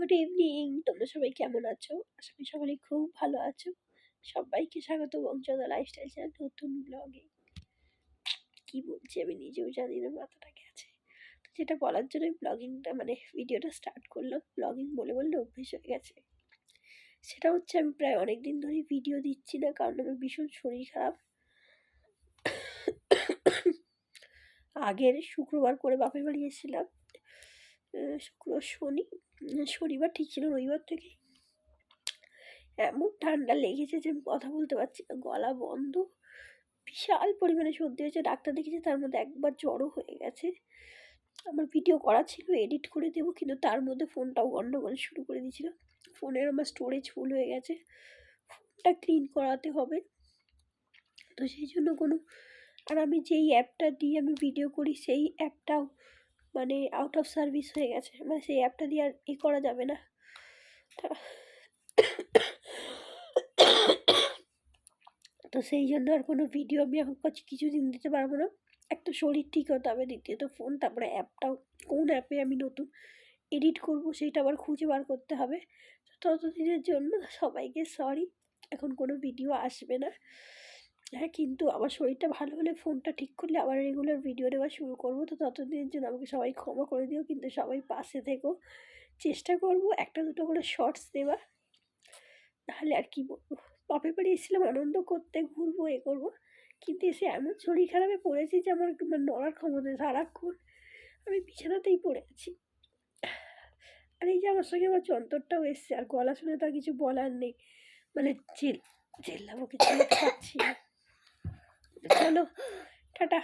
Good evening তোমরা সবাই কেমন আছো? আশা করি সবাই খুব ভালো আছো। সবাইকে স্বাগত বংশধর লাইফস্টাইল চ্যানেল নতুন ব্লগে কি বলছি আমি নিজেও জানি না মাথাটা গেছে। তো যেটা বলার জন্য ব্লগিংটা মানে ভিডিওটা স্টার্ট করলাম। ব্লগিং বলে বললে অভ্যেস হয়ে গেছে। সেটা হচ্ছে আমি প্রায় অনেক দিন ধরে ভিডিও দিচ্ছি না কারণ আমার ভীষণ শরীর খারাপ। আগের শুক্রবার করে বাপের বাড়ি এসেছিলাম। শুক্র, শনি শনিবার ঠিক ছিল, রবিবার থেকে। এমন ঠান্ডা লেগেছে যে আমি কথা বলতে পারছি না, গলা বন্ধ। বিশাল পরিমাণে সর্দি হয়েছে, ডাক্তার দেখেছে তার মধ্যে একবার জ্বরও হয়ে গেছে। আমার ভিডিও করা ছিল, এডিট করে দেবো, কিন্তু তার মধ্যে ফোনটাও গন্ডগোল শুরু করে দিয়েছিল। ফোনের আমার স্টোরেজ ফুল হয়ে গেছে। ফোনটা ক্লিন করাতে হবে। তো সেই জন্য কোনো আর আমি যেই অ্যাপটা দিয়ে আমি ভিডিও করি, সেই অ্যাপটাও মানে আউট অফ সার্ভিস হয়ে গেছে। মানে সেই অ্যাপটা দিয়ে আর ই করা যাবে না। তো সেই জন্য আর কোনো ভিডিও আমি এখন কাছে কিছুদিন দিতে পারব না। একটা শরীর ঠিক হতে হবে দ্বিতীয়ত ফোন তারপরে অ্যাপটাও কোন অ্যাপে আমি নতুন এডিট করব সেটা আবার খুঁজে বার করতে হবে। ততদিনের জন্য সবাইকে সরি এখন কোনো ভিডিও আসবে না। হ্যাঁ কিন্তু আমার শরীরটা ভালো হলে ফোনটা ঠিক করলে আবার রেগুলার ভিডিও দেওয়া শুরু করব। তো ততদিনের জন্য আমাকে সবাই ক্ষমা করে দিও, কিন্তু সবাই পাশে থেকো। চেষ্টা করব একটা দুটো করে শর্টস দেওয়া। নাহলে আর কি বলব? বাপের বাড়ি এসেছিলাম, আনন্দ করতে, ঘুরবো, এ করব। কিন্তু এসে এমন শরীর খারাপে পড়েছি যে আমার মানে নড়ার ক্ষমতা সারাক্ষণ আমি বিছানাতেই পড়ে আছি। আর এই যে আমার সঙ্গে আমার চন্তরটাও এসছে, আর গলা শুনে তো আর কিছু বলার নেই। মানে জেল জেল্লাবো কিছু পারছি না ടാറ്റാ